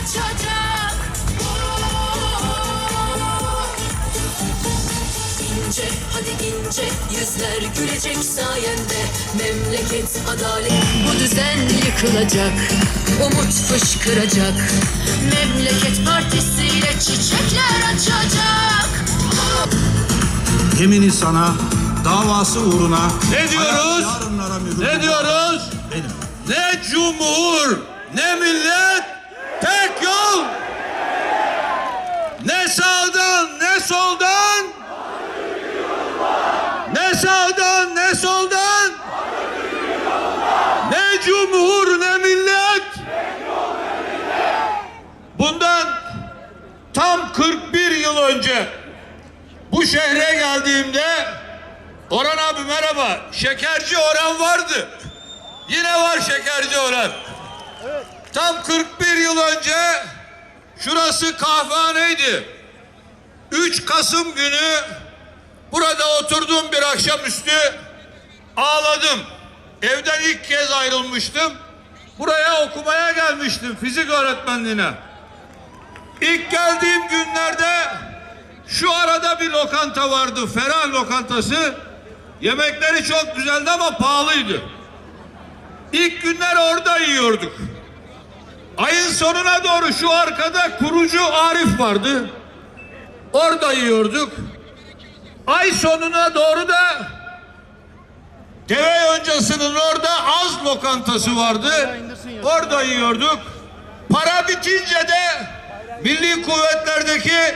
açacak İnce hadi ince yüzler gülecek sayende Memleket adalet bu düzen yıkılacak Umut fışkıracak Memleket partisiyle çiçekler açacak Yemini sana, davası uğruna. Ne diyoruz? Ne diyoruz? Benim. Ne cumhur, ne millet, tek yol. Ne sağdan, ne soldan. Ne sağdan, ne soldan. Ne cumhur, ne millet. Bundan tam 41 yıl önce bu şehre geldiğimde Orhan abi merhaba. Şekerci Orhan vardı. Yine var şekerci Orhan. Tam 41 yıl önce şurası kahvehaneydi. 3 Kasım günü burada oturdum bir akşamüstü ağladım. Evden ilk kez ayrılmıştım. Buraya okumaya gelmiştim fizik öğretmenliğine. İlk geldiğim günlerde şu arada bir lokanta vardı. Ferah lokantası. Yemekleri çok güzeldi ama pahalıydı. İlk günler orada yiyorduk. Ayın sonuna doğru şu arkada kurucu Arif vardı. Orada yiyorduk. Ay sonuna doğru da deve öncesinin orada az lokantası vardı. Orada yiyorduk. Para bitince de Milli Kuvvetler'deki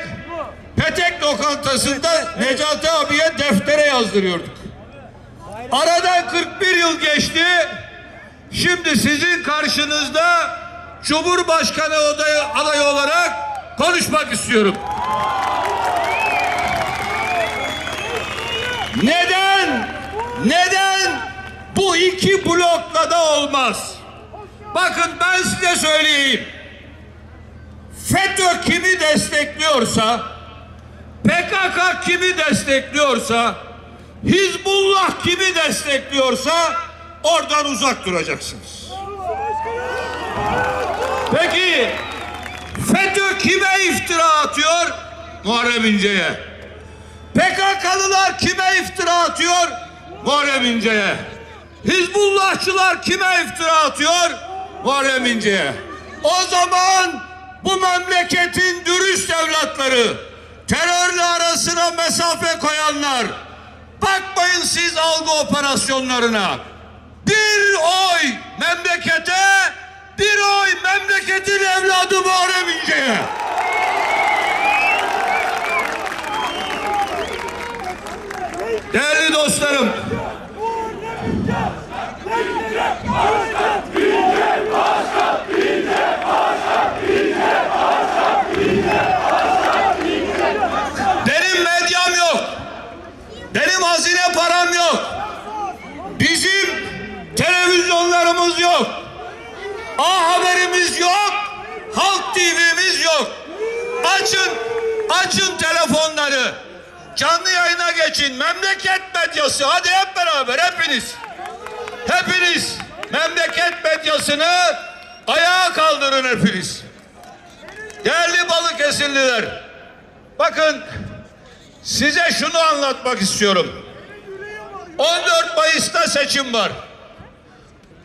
Petek lokantasında Necati abiye deftere yazdırıyorduk. Aradan 41 yıl geçti. Şimdi sizin karşınızda Cumhurbaşkanı adayı, adayı olarak konuşmak istiyorum. Neden? Neden bu iki blokla da olmaz? Bakın ben size söyleyeyim. FETÖ kimi destekliyorsa, PKK kimi destekliyorsa, Hizbullah kimi destekliyorsa oradan uzak duracaksınız. Peki FETÖ kime iftira atıyor? Muharrem İnce'ye. PKK'lılar kime iftira atıyor? Muharrem İnce'ye. Hizbullahçılar kime iftira atıyor? Muharrem İnce'ye. O zaman bu memleketin dürüst evlatları, terörle arasına mesafe koyanlar, bakmayın siz algı operasyonlarına. Bir oy memlekete, bir oy memleketin evladı Muharrem İnce'ye. Değerli dostlarım, benim medyam yok. Benim hazine param yok. Bizim televizyonlarımız yok. A haberimiz yok. Halk TV'miz yok. Açın, açın telefonları. Canlı yayına geçin. Memleket medyası. Hadi hep beraber hepiniz. Hepiniz memleket medyasını ayağa kaldırın hepiniz. Balıkesirliler. Bakın size şunu anlatmak istiyorum. 14 Mayıs'ta seçim var.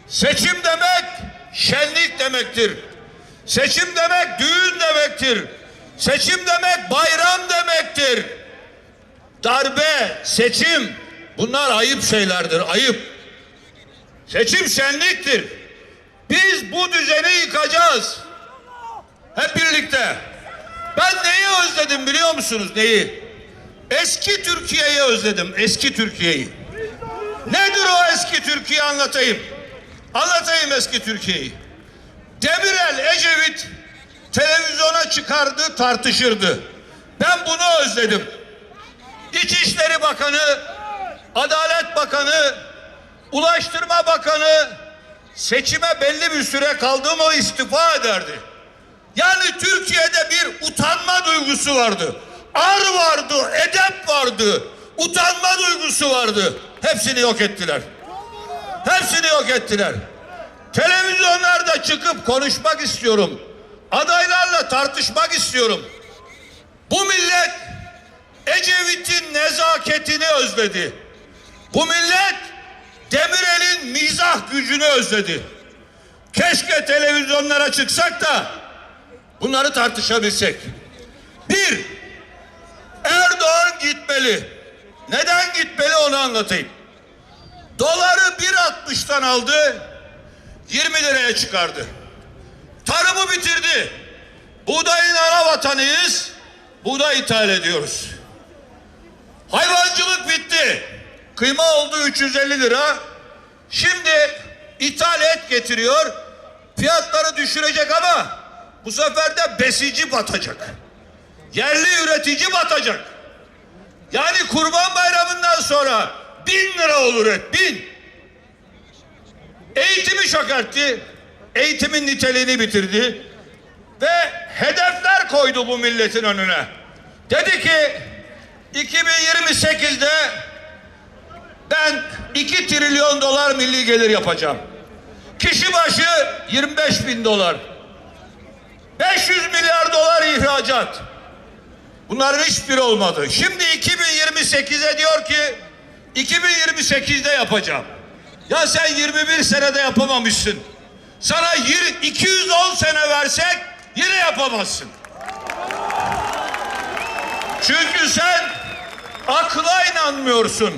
Seçim demek şenlik demektir. Seçim demek düğün demektir. Seçim demek bayram demektir. Darbe, seçim bunlar ayıp şeylerdir, ayıp. Seçim şenliktir. Biz bu düzeni yıkacağız. Hep birlikte. Ben neyi özledim biliyor musunuz? Neyi? Eski Türkiye'yi özledim. Eski Türkiye'yi. Nedir o eski Türkiye anlatayım. Anlatayım eski Türkiye'yi. Demirel Ecevit televizyona çıkardı tartışırdı. Ben bunu özledim. İçişleri Bakanı, Adalet Bakanı, Ulaştırma Bakanı seçime belli bir süre kaldı mı istifa ederdi. Yani Türkiye'de bir utanma duygusu vardı. Ar vardı, edep vardı, utanma duygusu vardı. Hepsini yok ettiler. Hepsini yok ettiler. Televizyonlarda çıkıp konuşmak istiyorum. adaylarla tartışmak istiyorum. Bu millet Ecevit'in nezaketini özledi. Bu millet Demirel'in mizah gücünü özledi. Keşke televizyonlara çıksak da bunları tartışabilsek. Bir, Erdoğan gitmeli. Neden gitmeli onu anlatayım. Doları 1.60'tan aldı, 20 liraya çıkardı. Tarımı bitirdi. Buğdayın ana vatanıyız. Buğday ithal ediyoruz. Hayvancılık bitti. Kıyma oldu 350 lira. Şimdi ithal et getiriyor. Fiyatları düşürecek ama bu sefer de besici batacak. Yerli üretici batacak. Yani kurban bayramından sonra bin lira olur et bin. Eğitimi çökertti. Eğitimin niteliğini bitirdi. Ve hedefler koydu bu milletin önüne. Dedi ki 2028'de ben 2 trilyon dolar milli gelir yapacağım. Kişi başı 25 bin dolar. 500 milyar dolar ihracat. Bunların hiçbiri olmadı. Şimdi 2028'e diyor ki 2028'de yapacağım. Ya sen 21 senede yapamamışsın. Sana yir- 210 sene versek yine yapamazsın. Çünkü sen akla inanmıyorsun.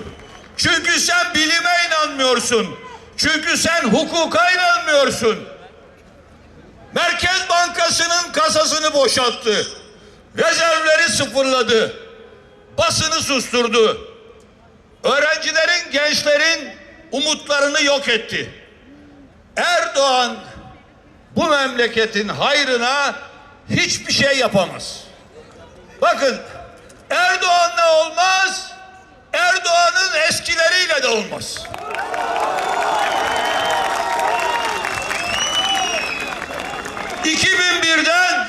Çünkü sen bilime inanmıyorsun. Çünkü sen hukuka inanmıyorsun. Merkez Bankası'nın kasasını boşalttı. Rezervleri sıfırladı. Basını susturdu. Öğrencilerin, gençlerin umutlarını yok etti. Erdoğan bu memleketin hayrına hiçbir şey yapamaz. Bakın Erdoğan'la olmaz, Erdoğan'ın eskileriyle de olmaz. ...2001'den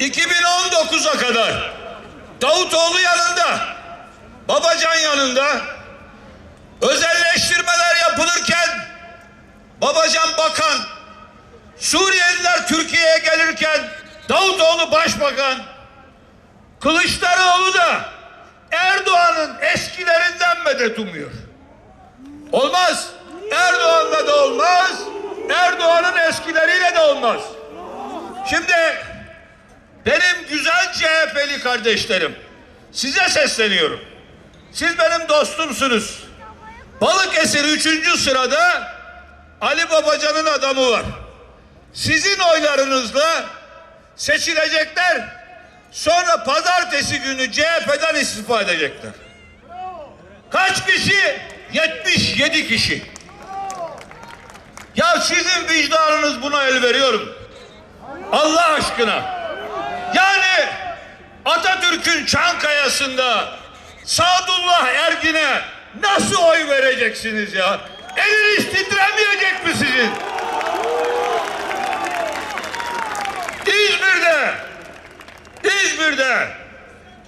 2019'a kadar Davutoğlu yanında, Babacan yanında özelleştirmeler yapılırken Babacan bakan, Suriyeliler Türkiye'ye gelirken Davutoğlu başbakan, Kılıçdaroğlu da Erdoğan'ın eskilerinden medet umuyor. Olmaz. Erdoğan'la da olmaz. Erdoğan'ın eskileriyle de olmaz. Şimdi benim güzel CHP'li kardeşlerim size sesleniyorum. Siz benim dostumsunuz. Balıkesir üçüncü sırada Ali Babacan'ın adamı var. Sizin oylarınızla seçilecekler. Sonra pazartesi günü CHP'den istifa edecekler. Kaç kişi? 77 kişi. Ya sizin vicdanınız buna el veriyorum. Allah aşkına. Yani Atatürk'ün Çankaya'sında Sadullah Ergin'e nasıl oy vereceksiniz ya? Eliniz titremeyecek mi sizin? İzmir'de İzmir'de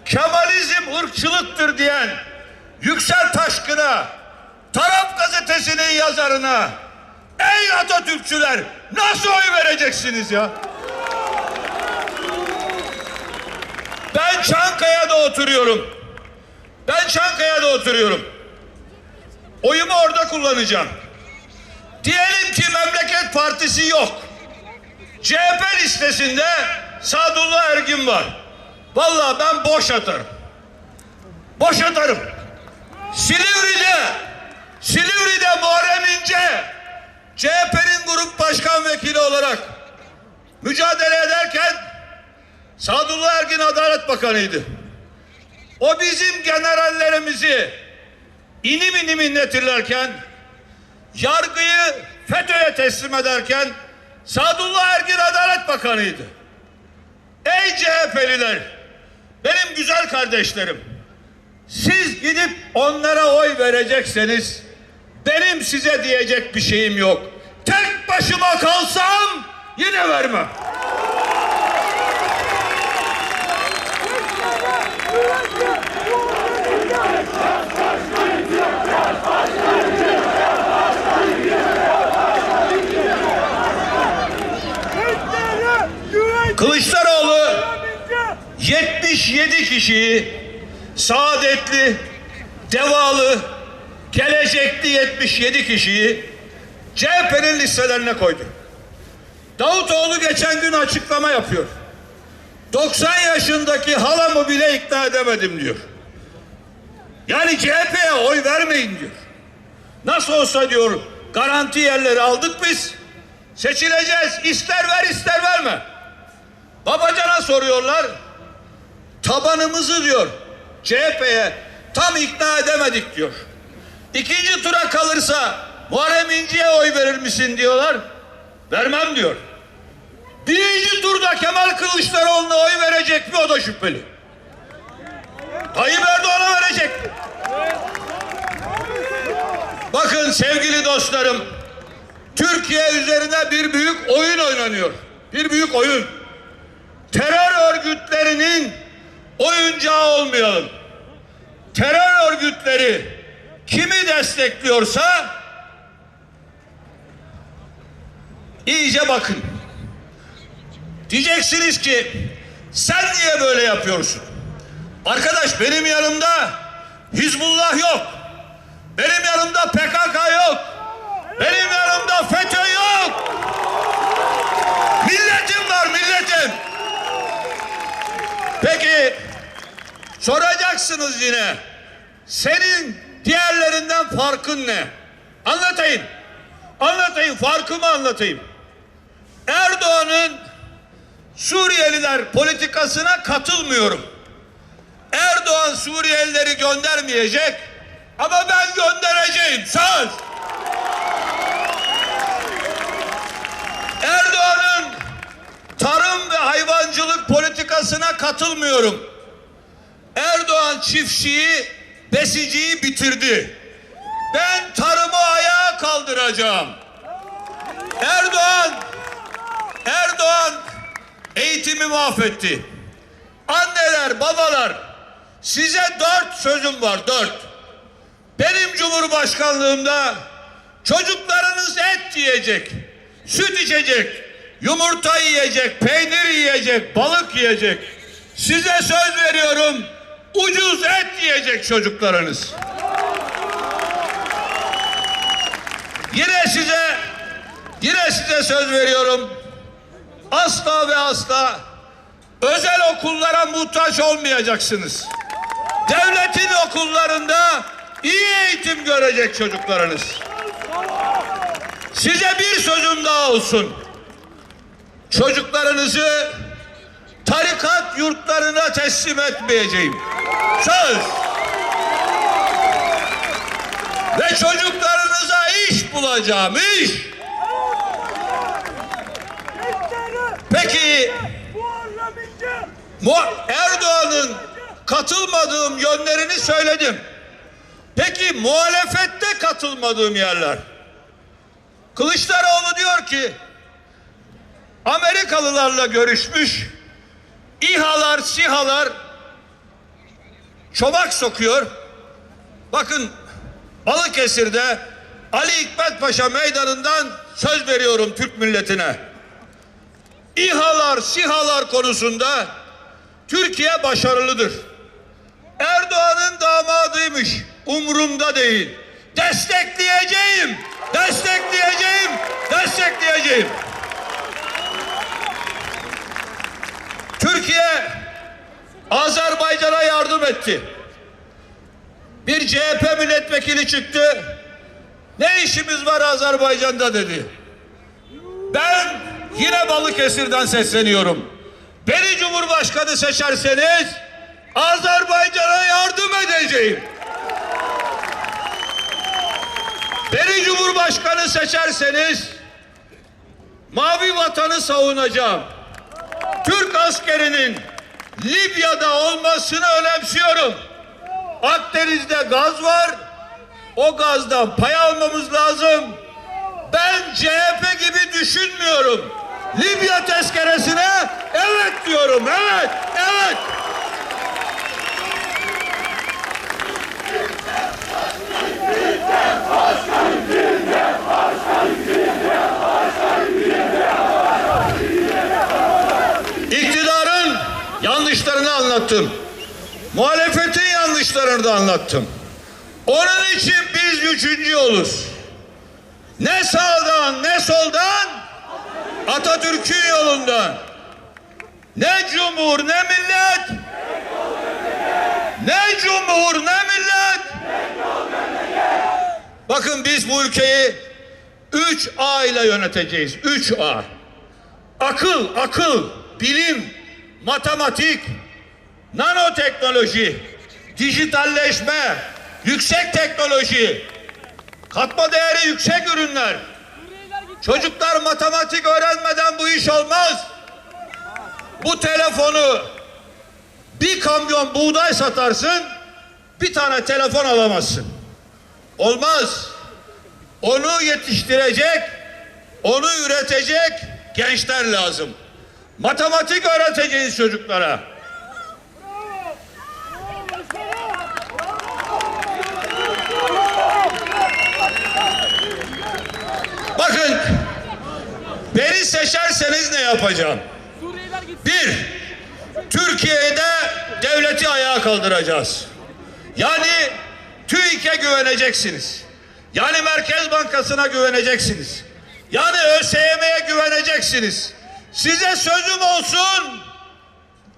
Kemalizm ırkçılıktır diyen Yüksel Taşkın'a Taraf gazetesinin yazarına Ey Atatürkçüler nasıl oy vereceksiniz ya? Ben Çankaya'da oturuyorum. Ben Çankaya'da oturuyorum. Oyumu orada kullanacağım. Diyelim ki Memleket Partisi yok. CHP listesinde Sadullah Ergin var. Vallahi ben boş atarım. Boş atarım. Silivri'de Silivri'de Muharrem İnce CHP'nin grup başkan vekili olarak mücadele ederken Sadullah Ergin Adalet Bakanı'ydı. O bizim generallerimizi inim inim inletirlerken yargıyı FETÖ'ye teslim ederken Sadullah Ergin Adalet Bakanı'ydı. Ey CHP'liler, benim güzel kardeşlerim, siz gidip onlara oy verecekseniz benim size diyecek bir şeyim yok. Tek başıma kalsam yine vermem. Kılıçdaroğlu 77 kişiyi saadetli, devalı, gelecekli 77 kişiyi CHP'nin listelerine koydu. Davutoğlu geçen gün açıklama yapıyor. 90 yaşındaki halamı bile ikna edemedim diyor. Yani CHP'ye oy vermeyin diyor. Nasıl olsa diyor garanti yerleri aldık biz. Seçileceğiz. İster ver ister verme. Babacan'a soruyorlar. Tabanımızı diyor CHP'ye tam ikna edemedik diyor. İkinci tura kalırsa Muharrem İnce'ye oy verir misin diyorlar. Vermem diyor. Birinci turda Kemal Kılıçdaroğlu'na oy verecek mi o da şüpheli. Tayyip Erdoğan'a verecek mi? Bakın sevgili dostlarım, Türkiye üzerine bir büyük oyun oynanıyor. Bir büyük oyun. Terör örgütlerinin oyuncağı olmayalım. Terör örgütleri kimi destekliyorsa iyice bakın. Diyeceksiniz ki sen niye böyle yapıyorsun? Arkadaş benim yanımda Hizbullah yok. Benim yanımda PKK yok. Benim yanımda FETÖ yok. Milletim var milletim. Peki soracaksınız yine. Senin diğerlerinden farkın ne? Anlatayım. Anlatayım farkımı anlatayım. Erdoğan'ın Suriyeliler politikasına katılmıyorum. Erdoğan Suriyelileri göndermeyecek ama ben göndereceğim söz. Erdoğan'ın tarım ve hayvancılık politikasına katılmıyorum. Erdoğan çiftçiyi, besiciyi bitirdi. Ben tarımı ayağa kaldıracağım. Erdoğan Erdoğan eğitimi mahvetti. Anneler, babalar size dört sözüm var dört. Benim cumhurbaşkanlığımda çocuklarınız et yiyecek, süt içecek, yumurta yiyecek, peynir yiyecek, balık yiyecek. Size söz veriyorum ucuz et yiyecek çocuklarınız. Yine size yine size söz veriyorum. Asla ve asla özel okullara muhtaç olmayacaksınız. Devletin okullarında iyi eğitim görecek çocuklarınız. Size bir sözüm daha olsun. Çocuklarınızı tarikat yurtlarına teslim etmeyeceğim. Söz. Ve çocuklarınıza iş bulacağım, iş. Peki Erdoğan'ın katılmadığım yönlerini söyledim. Peki muhalefette katılmadığım yerler. Kılıçdaroğlu diyor ki Amerikalılarla görüşmüş. İHA'lar, SİHA'lar çomak sokuyor. Bakın Balıkesir'de Ali Hikmet Paşa meydanından söz veriyorum Türk milletine. İHA'lar, SİHA'lar konusunda Türkiye başarılıdır. Erdoğan'ın damadıymış. Umurumda değil. Destekleyeceğim. Destekleyeceğim. Destekleyeceğim. Türkiye Azerbaycan'a yardım etti. Bir CHP milletvekili çıktı. Ne işimiz var Azerbaycan'da dedi. Ben yine Balıkesir'den sesleniyorum. Beni Cumhurbaşkanı seçerseniz Azerbaycan'a yardım edeceğim. Beni Cumhurbaşkanı seçerseniz mavi vatanı savunacağım. Türk askerinin Libya'da olmasını önemsiyorum. Akdeniz'de gaz var. O gazdan pay almamız lazım. Ben CHP gibi düşünmüyorum. Libya tezkeresine evet diyorum. Evet, evet. İktidarın yanlışlarını anlattım. burada anlattım. Onun için biz üçüncü yoluz. Ne sağdan ne soldan Atatürk'ün yolundan. Ne cumhur ne millet. Ne cumhur ne millet. Bakın biz bu ülkeyi 3 A ile yöneteceğiz. 3 A. Akıl, akıl, bilim, matematik, nanoteknoloji, dijitalleşme, yüksek teknoloji, katma değeri yüksek ürünler. Çocuklar matematik öğrenmeden bu iş olmaz. Bu telefonu bir kamyon buğday satarsın, bir tane telefon alamazsın. Olmaz. Onu yetiştirecek, onu üretecek gençler lazım. Matematik öğreteceğiz çocuklara. Bakın beni seçerseniz ne yapacağım? Bir, Türkiye'de devleti ayağa kaldıracağız. Yani TÜİK'e güveneceksiniz. Yani Merkez Bankası'na güveneceksiniz. Yani ÖSYM'ye güveneceksiniz. Size sözüm olsun.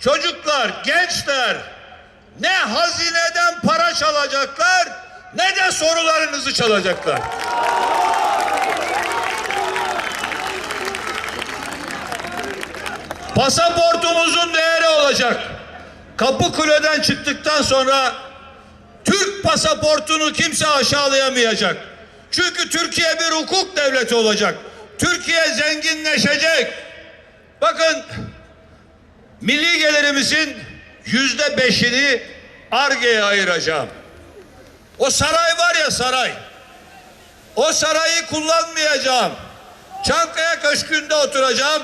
Çocuklar, gençler ne hazineden para çalacaklar ne de sorularınızı çalacaklar. Pasaportumuzun değeri olacak. Kapıkule'den çıktıktan sonra Türk pasaportunu kimse aşağılayamayacak. Çünkü Türkiye bir hukuk devleti olacak. Türkiye zenginleşecek. Bakın milli gelirimizin yüzde beşini Arge'ye ayıracağım. O saray var ya saray. O sarayı kullanmayacağım. Çankaya Köşkü'nde oturacağım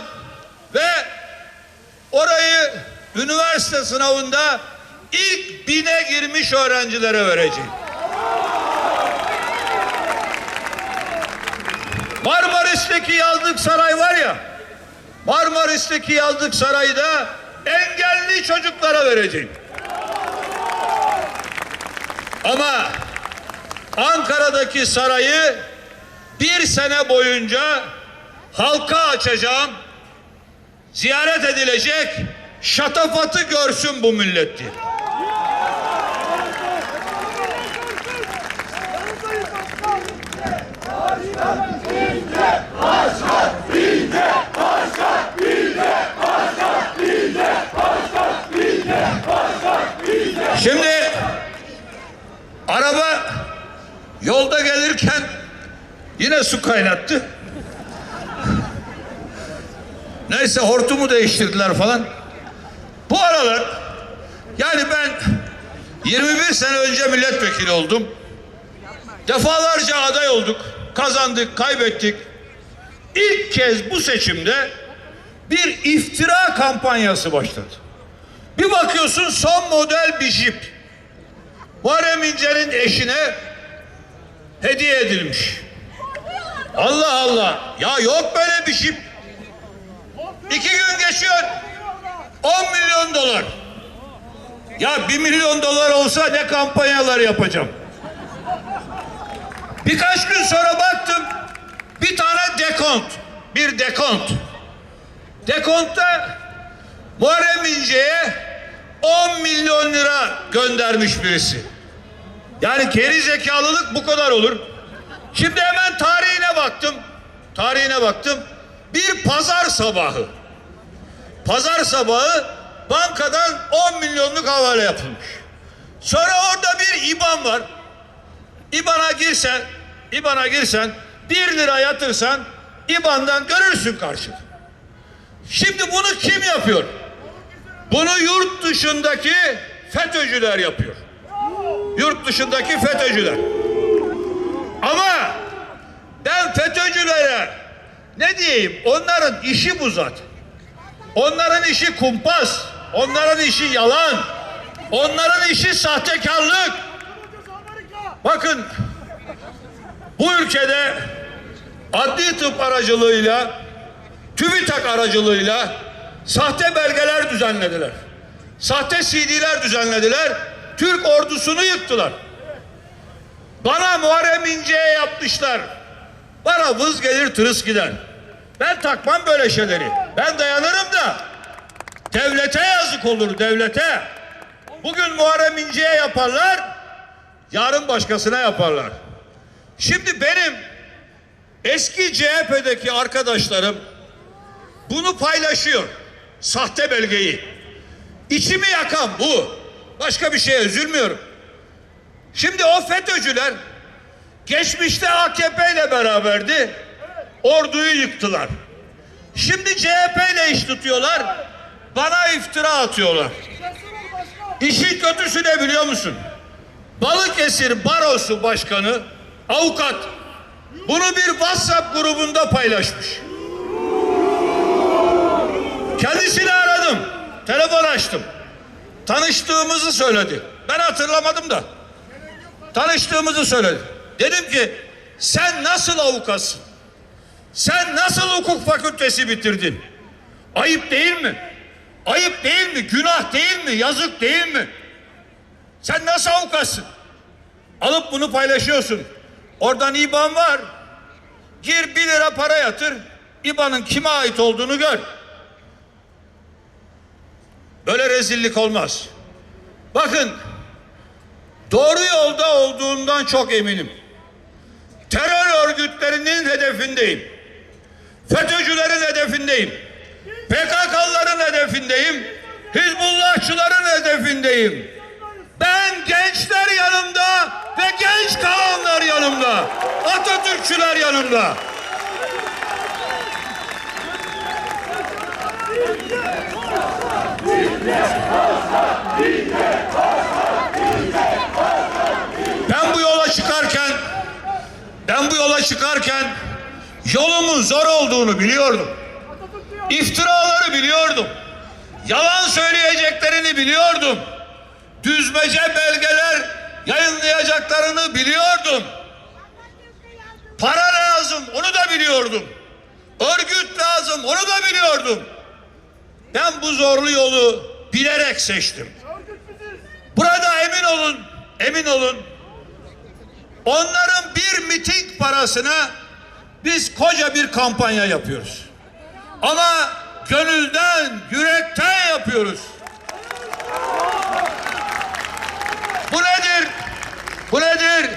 ve orayı üniversite sınavında ilk bine girmiş öğrencilere vereceğim. Marmaris'teki yazlık saray var ya, Marmaris'teki yazlık sarayda engelli çocuklara vereceğim. Ama Ankara'daki sarayı bir sene boyunca halka açacağım. Ziyaret edilecek, şatafatı görsün bu millet diye. Şimdi araba yolda gelirken yine su kaynattı. Neyse hortumu değiştirdiler falan. Bu aralar yani ben 21 sene önce milletvekili oldum. Defalarca aday olduk. Kazandık, kaybettik. İlk kez bu seçimde bir iftira kampanyası başladı. Bir bakıyorsun son model bir jip. Muharrem İnce'nin eşine hediye edilmiş. Allah Allah. Ya yok böyle bir jip. İki gün geçiyor. 10 milyon dolar. Ya bir milyon dolar olsa ne kampanyalar yapacağım. Birkaç gün sonra baktım. Bir tane dekont. Bir dekont. Dekontta Muharrem İnce'ye 10 milyon lira göndermiş birisi. Yani geri zekalılık bu kadar olur. Şimdi hemen tarihine baktım. Tarihine baktım. Bir pazar sabahı. Pazar sabahı bankadan 10 milyonluk havale yapılmış. Sonra orada bir IBAN var. İBAN'a girsen, İBAN'a girsen 1 lira yatırsan İBAN'dan görürsün karşılığı. Şimdi bunu kim yapıyor? Bunu yurt dışındaki FETÖ'cüler yapıyor. Yurt dışındaki FETÖ'cüler. Ama ben FETÖ'cülere ne diyeyim? Onların işi bu zaten. Onların işi kumpas. Onların işi yalan. Onların işi sahtekarlık. Bakın bu ülkede adli tıp aracılığıyla TÜBİTAK aracılığıyla sahte belgeler düzenlediler. Sahte CD'ler düzenlediler. Türk ordusunu yıktılar. Bana Muharrem İnce'ye yapmışlar. Bana vız gelir tırıs gider. Ben takmam böyle şeyleri. Ben dayanırım da devlete yazık olur devlete. Bugün Muharrem İnce'ye yaparlar, yarın başkasına yaparlar. Şimdi benim eski CHP'deki arkadaşlarım bunu paylaşıyor. Sahte belgeyi. İçimi yakan bu. Başka bir şeye üzülmüyorum. Şimdi o FETÖ'cüler geçmişte AKP ile beraberdi. Orduyu yıktılar. Şimdi CHP ile iş tutuyorlar. Bana iftira atıyorlar. İşin kötüsü ne biliyor musun? Balıkesir Barosu Başkanı avukat bunu bir WhatsApp grubunda paylaşmış. Kendisini aradım. Telefon açtım. Tanıştığımızı söyledi. Ben hatırlamadım da. Tanıştığımızı söyledi. Dedim ki sen nasıl avukatsın? Sen nasıl hukuk fakültesi bitirdin? Ayıp değil mi? Ayıp değil mi? Günah değil mi? Yazık değil mi? Sen nasıl avukatsın? Alıp bunu paylaşıyorsun. Oradan İBAN var. Gir bir lira para yatır. İBAN'ın kime ait olduğunu gör. Böyle rezillik olmaz. Bakın doğru yolda olduğundan çok eminim. Terör örgütlerinin hedefindeyim. FETÖ'cülerin hedefindeyim. PKK'lıların hedefindeyim. Hizbullahçıların hedefindeyim. Ben gençler yanımda ve genç kalanlar yanımda. Atatürkçüler yanımda. Ben bu yola çıkarken ben bu yola çıkarken yolumun zor olduğunu biliyordum. İftiraları biliyordum. Yalan söyleyeceklerini biliyordum. Düzmece belgeler yayınlayacaklarını biliyordum. Para lazım onu da biliyordum. Örgüt lazım onu da biliyordum. Ben bu zorlu yolu bilerek seçtim. Burada emin olun, emin olun. Onların bir miting parasına biz koca bir kampanya yapıyoruz. Ama gönülden, yürekten yapıyoruz. Bu nedir? Bu nedir?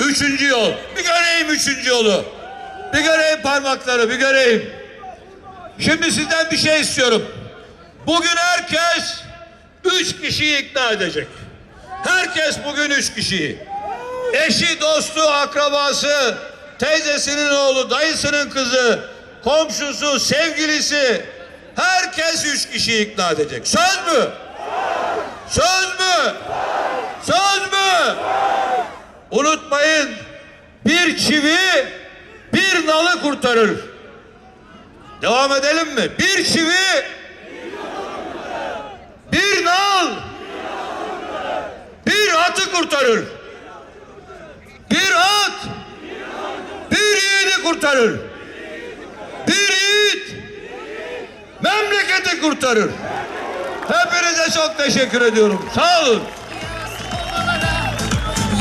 Üçüncü yol. Bir göreyim üçüncü yolu. Bir göreyim parmakları, bir göreyim. Şimdi sizden bir şey istiyorum. Bugün herkes üç kişiyi ikna edecek. Herkes bugün üç kişiyi. Eşi, dostu, akrabası, teyzesinin oğlu, dayısının kızı, komşusu, sevgilisi. Herkes üç kişiyi ikna edecek. Söz mü? Söz mü? Söz mü? Unutmayın bir çivi bir nalı kurtarır. Devam edelim mi? Bir çivi bir nal bir atı kurtarır. Bir at bir yiğidi kurtarır. Bir yiğit memleketi kurtarır. Hepinize çok teşekkür ediyorum. Sağ olun.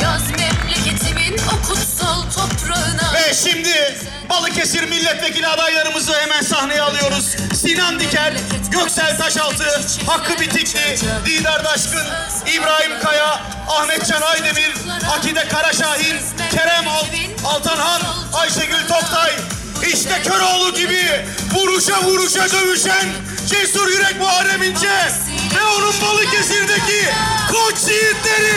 Yaz memleketimin o kutsal toprağına Ve şimdi Balıkesir milletvekili adaylarımızı hemen sahneye alıyoruz. Sinan Diker, Göksel Taşaltı, Hakkı Bitikli, Didar Daşkın, İbrahim Kaya, Ahmet Can Aydemir, Akide Karaşahin, Kerem Al Altanhan, Ayşegül Toktay. İşte Köroğlu gibi vuruşa vuruşa dövüşen cesur yürek Muharrem İnce ve onun Balıkesir'deki koç yiğitleri.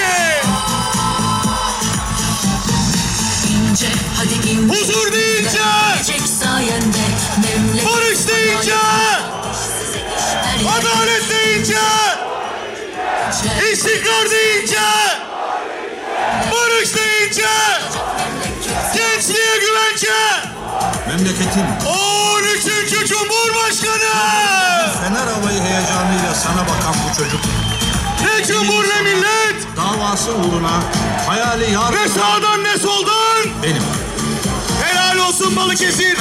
Huzur deyince, barış deyince, adalet deyince, ince, istikrar deyince, barış deyince, gençliğe güvence, Memleketin 13. Cumhurbaşkanı, fener havayı heyecanıyla sana bakan bu çocuk ne cumhur ne millet, davası uğruna hayali yar ne sağdan ne soldan, benim. Olsun Balıkesir.